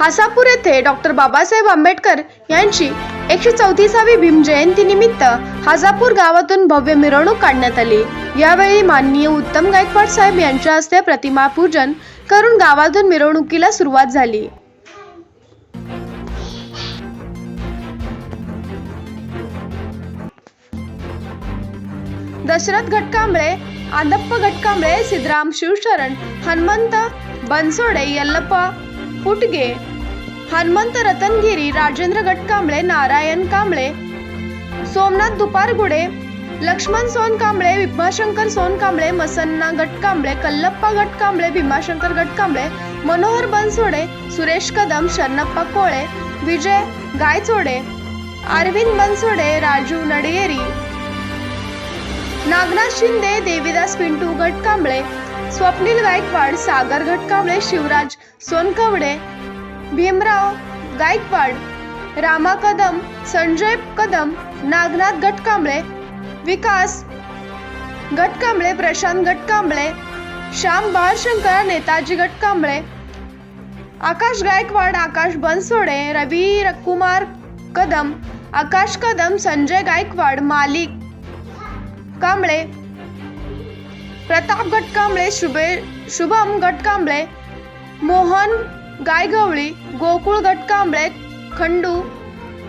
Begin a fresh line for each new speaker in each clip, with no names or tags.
हासापूर येथे डॉक्टर बाबासाहेब आंबेडकर यांची एकशे चौतीसावी भीमजयंती निमित्त हाजापूर गावातून भव्य मिरवणूक काढण्यात आली. यावेळी माननीय उत्तम गायकवाड साहेब यांच्या हस्ते प्रतिमा पूजन करून गावातून मिरवणुकीला सुरुवात झाली. दशरथ घटकांबळे आदप्प घटकांबळे सिद्धराम शिवशरण हनुमंत बनसोडे यल्लप्पा फुटगे हनुमंत रतनगिरी राजेंद्र गटकांबळे नारायण कांबळे सोमनाथ दुपारगुडे लक्ष्मण सोनकांबळे विभाशंकर सोनकांबळे मसन्ना गटकांबळे कल्लप्पा गटकांबळे भीमाशंकर गटकांबळे मनोहर बनसोडे सुरेश कदम शरणप्पा कोळे विजय गायचोडे अरविंद बनसोडे राजू नडगेरी नागनाथ शिंदे देवीदास पिंटू गटकांबळे स्वप्नील गायकवाड सागर गटकांबळे शिवराज सोनकवडे भीमराव गायकवाड रामा कदम संजय कदम नागनाथ गटकांबळे विकास गटकांबळे प्रशांत गटकांबळे श्याम बाळशंकर नेताजी गटकांबळे आकाश गायकवाड आकाश बनसोडे रवी कुमार कदम आकाश कदम संजय गायकवाड मालिक कांबळे प्रताप गटकांबळे शुभे शुभम गटकांबळे मोहन गायगवळी गोकुळ गटकांबळे खंडू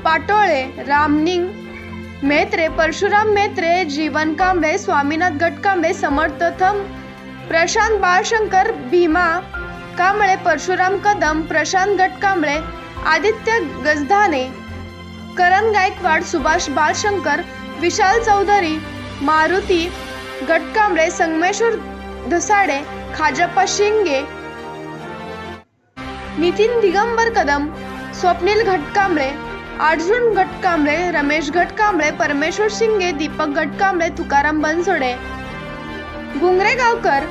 पाटोळे रामनिंग मेत्रे परशुराम मेत्रे जीवन कांबळे स्वामीनाथ गटकांबळे समर्थ थम प्रशांत बाळशंकर भीमा कांबळे परशुराम कदम प्रशांत गटकांबळे आदित्य गजधाने करण गायकवाड सुभाष बाळशंकर विशाल चौधरी मारुती गटकांबळे संगमेश्वर धसाडे खाजप्पा शिंगे नितीन दिगंबर कदम स्वप्नील घटकांबळे अर्जुन घटकांबळे रमेश घटकांबळे परमेश्वर शिंगे दीपक घटकांबळे तुकाराम बनसोडे. गुंगरे गावकर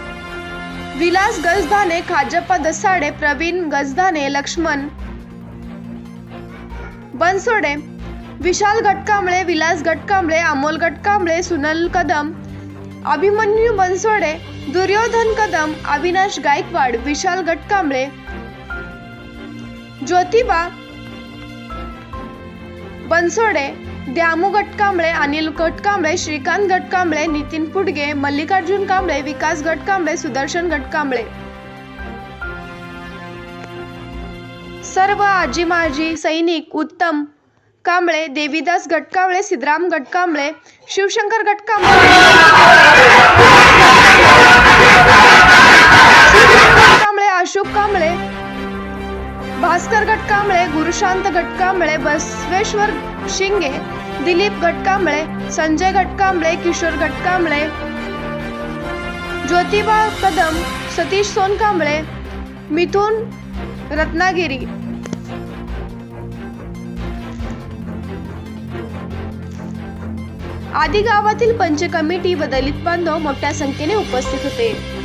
विलास गजधाने खाजप्पा दसाडे प्रवीण गजधाने लक्ष्मण बनसोडे. विशाल घटकांबळे विलास घटकांबळे अमोल घटकांबळे सुनल कदम अभिमन्यू बनसोडे दुर्योधन कदम अविनाश गायकवाड विशाल घटकांबळे ज्योतिबा बनसोडे द्यामू गटकांबळे अनिल गटकांबळे श्रीकांत गटकांबळे नितीन पुडगे मल्लिकार्जुन कांबळे विकास गटकांबळे सुदर्शन गटकांबळे सर्व आजी माजी सैनिक उत्तम कांबळे देवीदास गटकांबळे सिद्धराम गटकांबळे शिवशंकर गटकांबळे अशोक कांबळे भास्कर गटकांबळे गुरुशांत गटकांबळे बसवेश्वर शिंगे दिलीप गटकांबळे संजय गटकांबळे किशोर गटकांबळे ज्योतिबा कदम सतीश सोनकांबळे मिथुन रत्नागिरी. आदी गावातील पंच कमिटी व दलित बांधव मोठ्या संख्येने उपस्थित होते.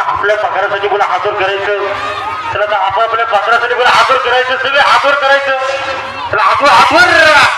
ना आपल्या पगारासाठी कोणा हजर करायचं? तर आता आपण आपल्या पगारासाठी कोणा हजर करायचं? सगळे हजर करायचं. तर आपण हजर